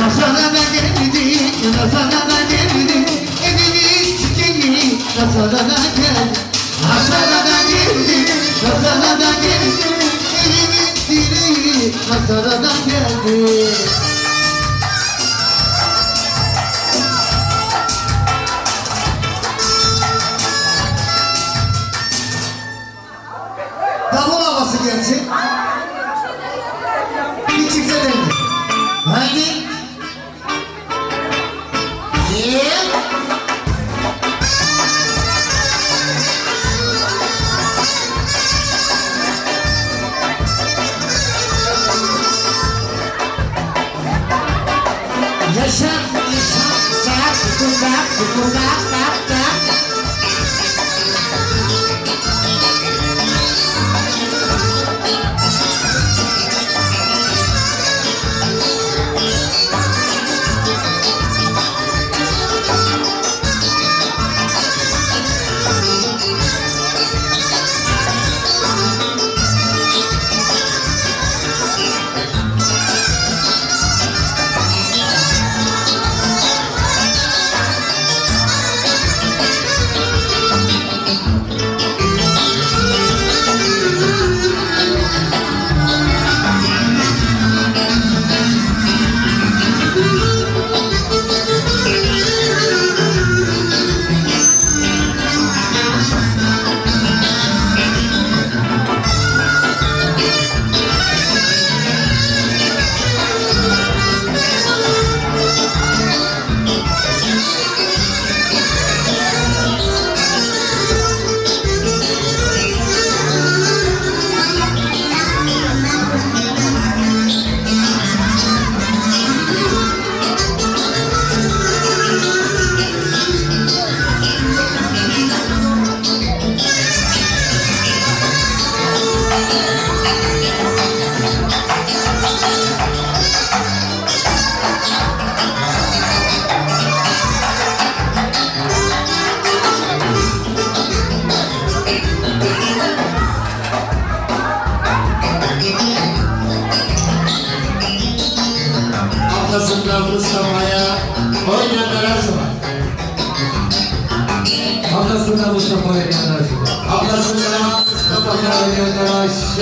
Masada da geldi, masada da geldi Evimin çiçeği masada da geldi Masada da geldi, masada da geldi Evimin direği masada da geldi Davul back, back, back.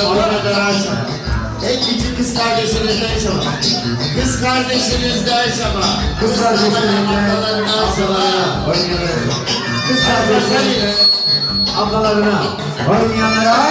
Arası var. En küçük kız kardeşiniz de yaşama. Kız kardeşiniz de yaşama. Kız kardeşleriyle Ablalarına ablalarına oynayanlar. Kız kardeşleriyle ablalarına oynayanlara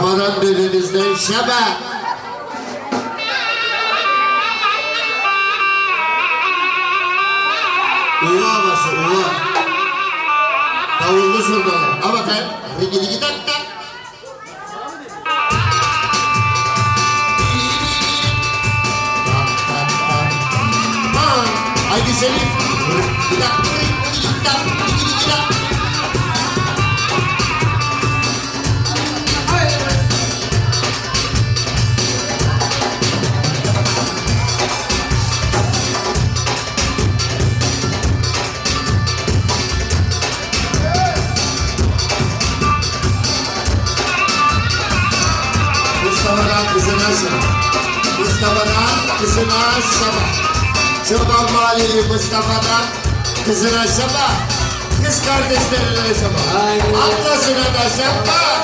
Ramazan dedemizde şebe. Uğu havası uğu. Davullu zurnalar. Ama ben Rigi rigi tak tak. Tak, tak, tak. Ha, Haydi Selim. Tak, rigi tak, kızına Şaba. Çoban Mahalleli Mustafa'dan kızına Şaba. Kız kardeşlerine Şaba. Aynen. Ablasına da Şaba.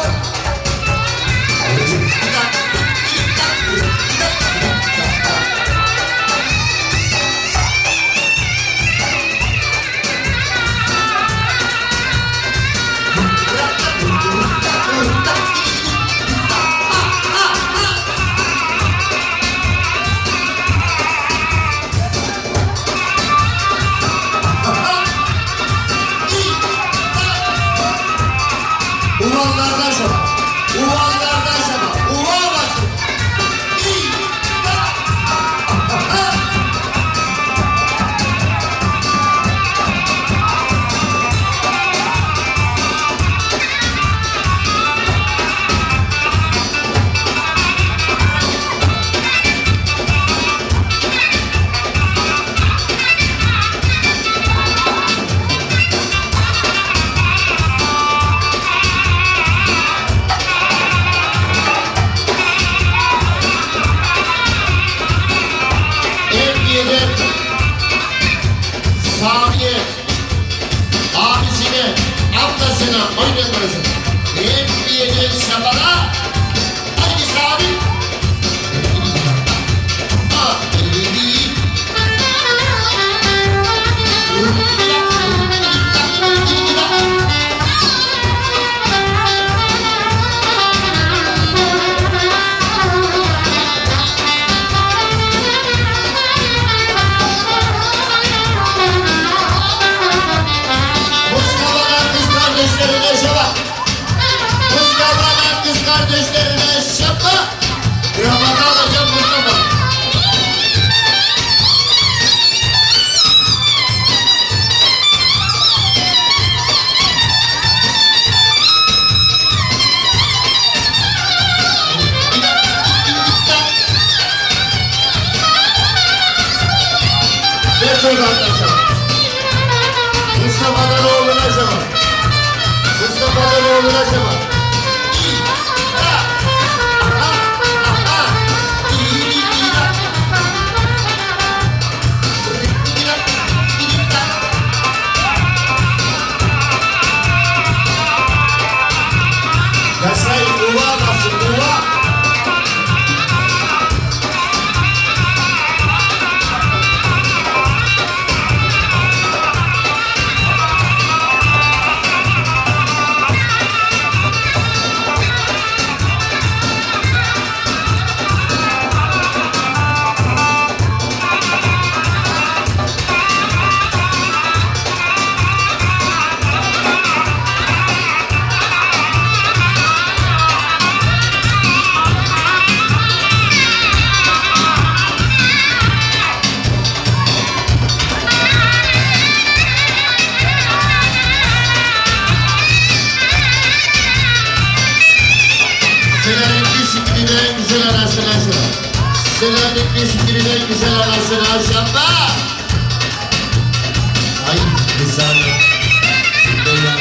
Güzel anasını aşağıda. Ay güzel. Kırla.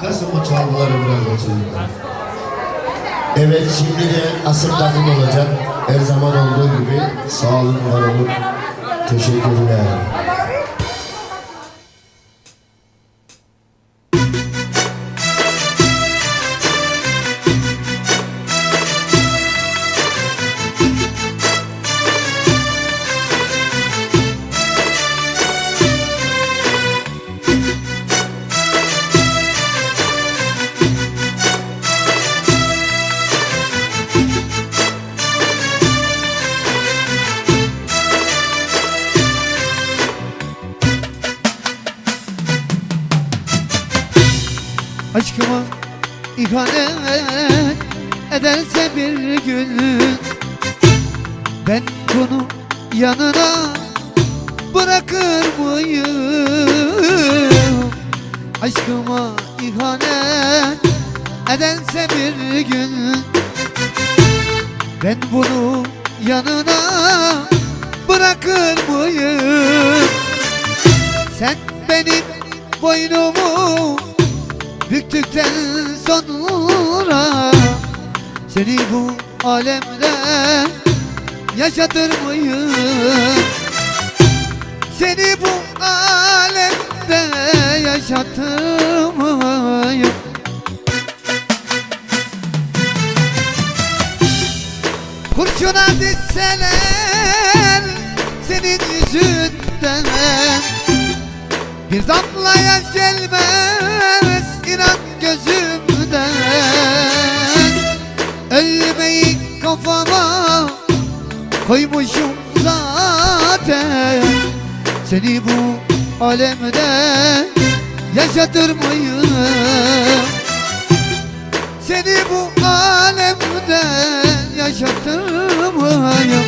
Kasım'ın çalgıları biraz açıldı. Evet şimdi de asıl takım olacak. Her zaman olduğu gibi sağ olun var olun. Teşekkürler. Bırakır mıyım? Aşkıma ihanet ederse bir gün Ben bunu yanına bırakır mıyım? Sen benim boynumu büktükten sonra Seni bu alemde yaşatır mıyım? Seni bu alemde yaşatır mıyım? Kurşuna ditseler senin yüzünden. Bir damla yaş gelmez inan gözümden. Ölmeyi kafama koymuşum zaten Seni bu alemde yaşatır mıyım? Seni bu alemde yaşatır mıyım?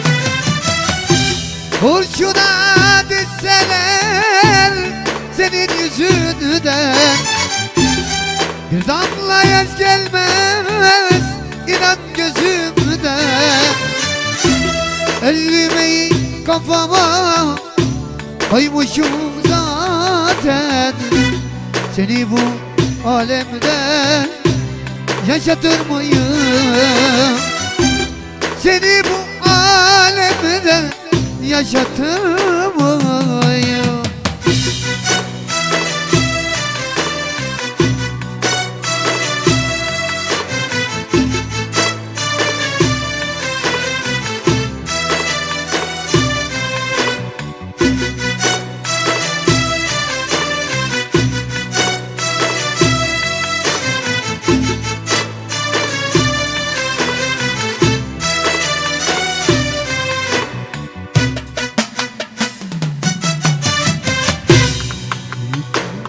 Kurşuna düşseler senin yüzünden Bir damla yaş gelmez inan gözümden Ölmeyi kafama koymuşum zaten Seni bu alemde yaşatır mıyım? Seni bu alemde yaşatır mıyım?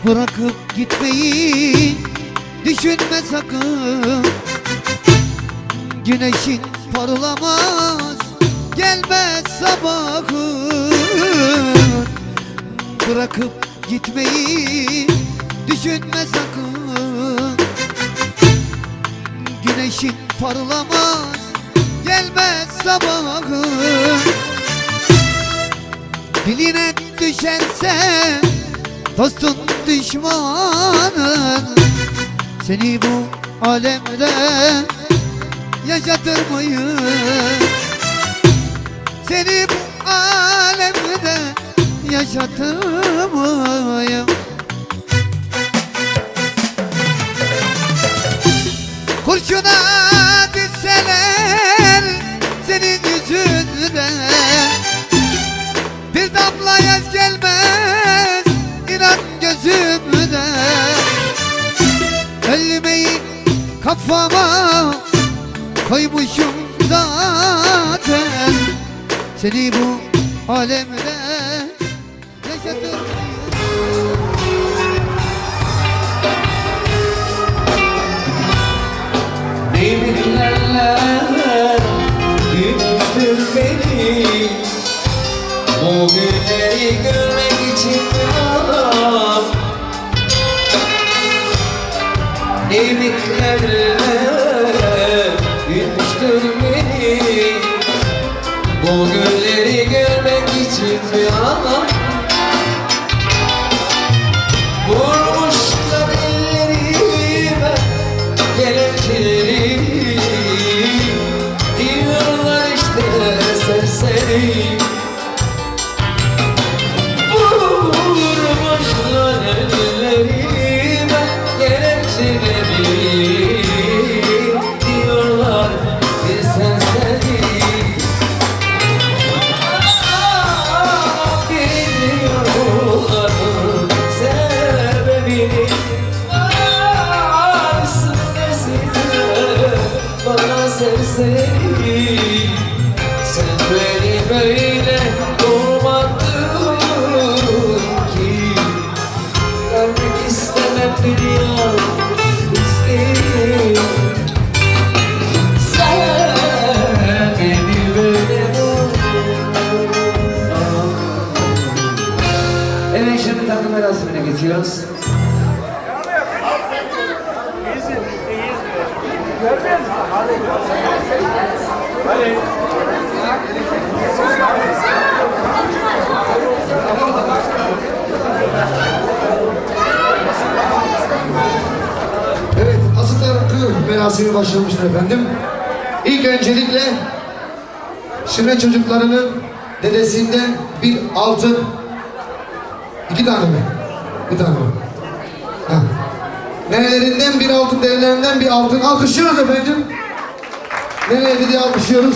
Bırakıp gitmeyi düşünme sakın. Güneşin parlamaz gelmez sabahın Bırakıp gitmeyi düşünme sakın. Güneşin parlamaz gelmez sabahın Diline düşerse Dostun düşmanın Seni bu alemde yaşatır mıyım? Seni bu alemde yaşatır mıyım? Kafama koymuşum zaten Seni bu alemde yaşatır mıyım? Demirlerler Büyüttür beni Bu günleri görmek için Demirlerler Büyüttür beni. Bu Biliyorlar Evet, asıtlar kır merasimi başlamıştır efendim. İlk öncelikle Şire çocuklarının dedesinden bir altın iki tane mi? Bir tane mi? Ha. Nenelerinden bir altın, dedelerinden bir altın. Alkışlıyoruz efendim. Nereye diye alkışlıyoruz.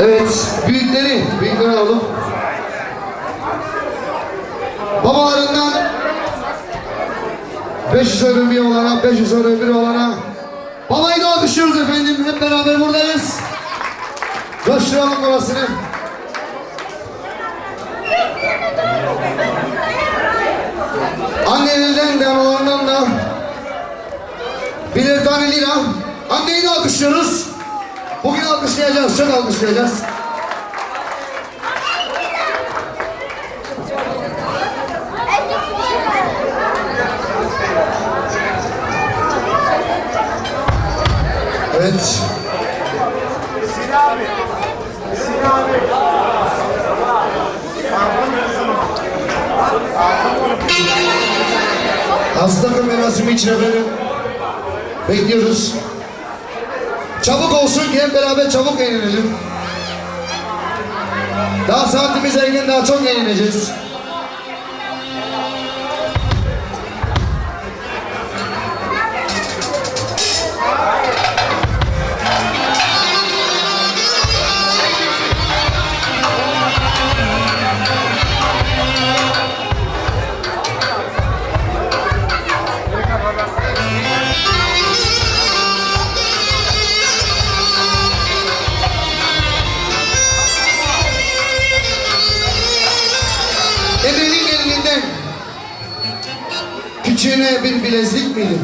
Evet, büyükleri, büyükleri alalım. Babalarından 500 ömür bir olana, 500 ömür bir olana. Babayı da alkışlıyoruz efendim, hep beraber buradayız. Coşturalım orasını. Annelerinden de analarından da birer tane lira. Anneyi de alkışlıyoruz. Bugün alkışlayacağız, çok alkışlayacağız. Evet. Hasta merasimi için efendim. Bekliyoruz. Çabuk olsun ki hep beraber çabuk eğlenelim. Daha saatimiz erken daha çok eğleneceğiz. Ebenin küçüğüne bir bilezlik miydi?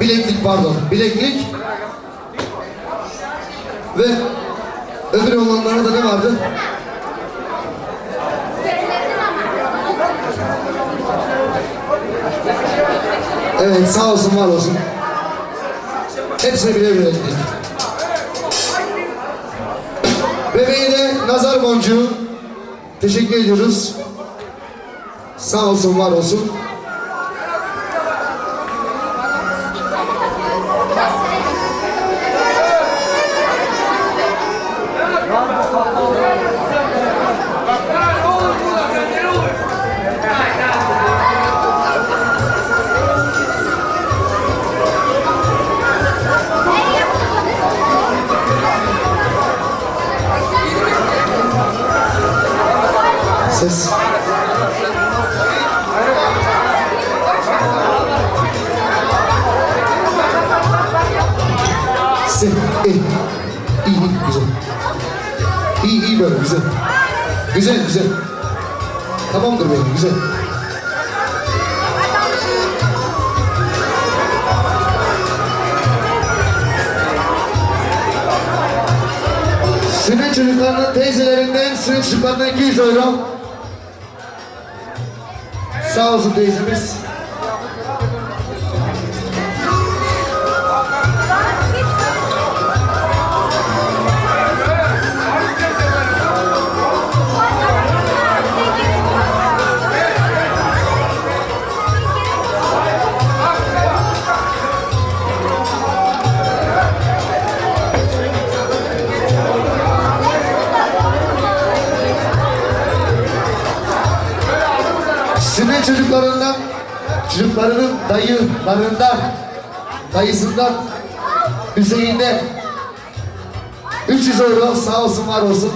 Bileklik pardon, bileklik ve öbür olanlarda ne vardı? Evet sağ olsun var olsun. Hepsine bile bile dedik. Bebeğe de nazar boncuğu teşekkür ediyoruz. Sağ olsun var olsun. Çocuklarına 200 euro. Sağ olsun teyzemiz. Dayısından, Hüseyin'den 300 euro sağ olsun var olsun.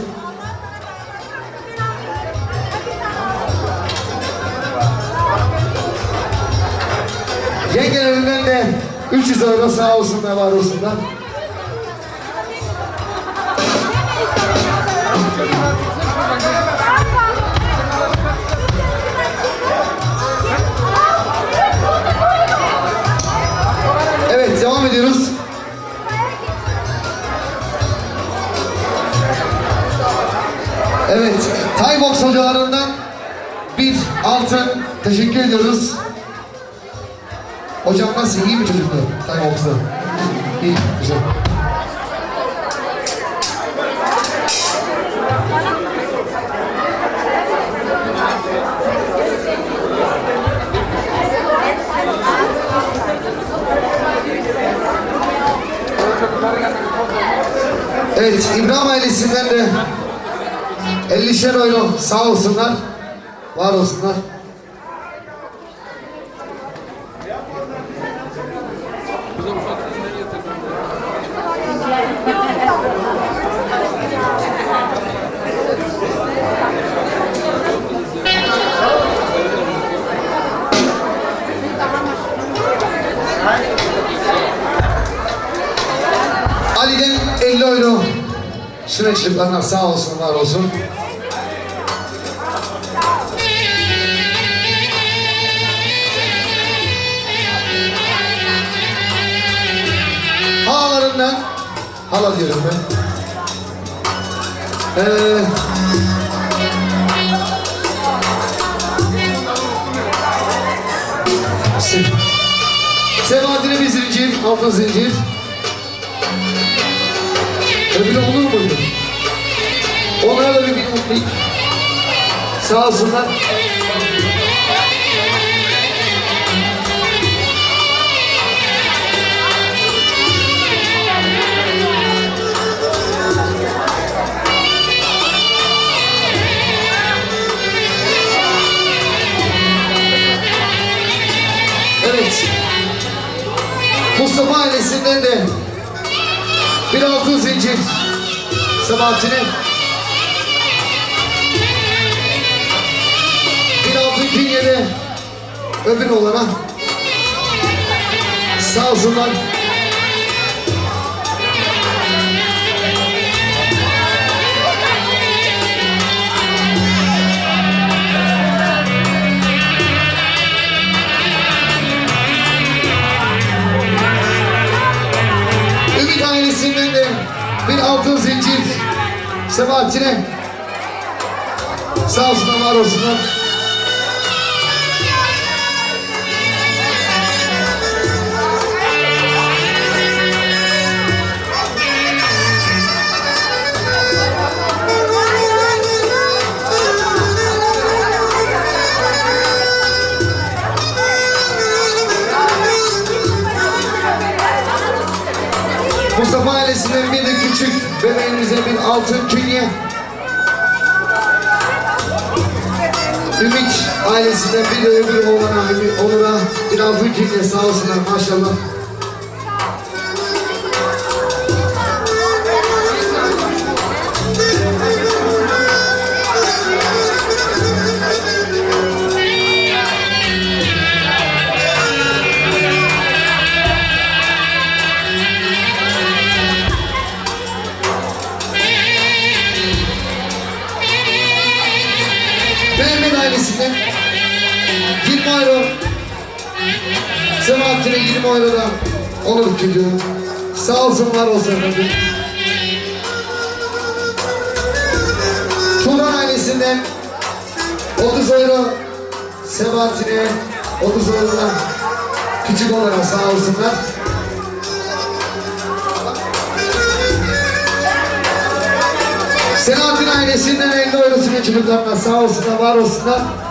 Yengelerinden de 300 euro sağ olsun ve var olsunlar. Evet Boks hocalarından bir altın teşekkür ediyoruz. Hocam nasıl? İyi mi çocuktu? Tay boksu. İyi, güzel. Evet, İbrahim ailesinden de 50'şer euro sağ olsunlar. Var olsunlar. Ali'den 50 euro süreçliklerine sağ olsun var olsun. Halalarından hala diyorum ben. Ee, Se Sebahattin'e bir zincir, altın zincir. Öbürü olur muydu? Onlara da bir binlik. Sağ olsunlar. Mustafa ailesinden de bir altın zincir Sabahattin'e bir altın künyede öbür olana sağ olsunlar. Ümit ailesinden de bir altın zincir Sebahattin'e sağ olsunlar var olsunlar. Oğlana, Ümit- Onur'a bir altın künye sağ olsunlar maşallah. Sebahattin'e 20 euro da olur çocuğu. Sağ olsun var olsun efendim. Turan ailesinden 30 euro Sebahattin'e 30 euro da küçük olarak sağ olsunlar. Selahattin ailesinden 50 eurosunu çocuklarına sağ olsunlar, var olsunlar.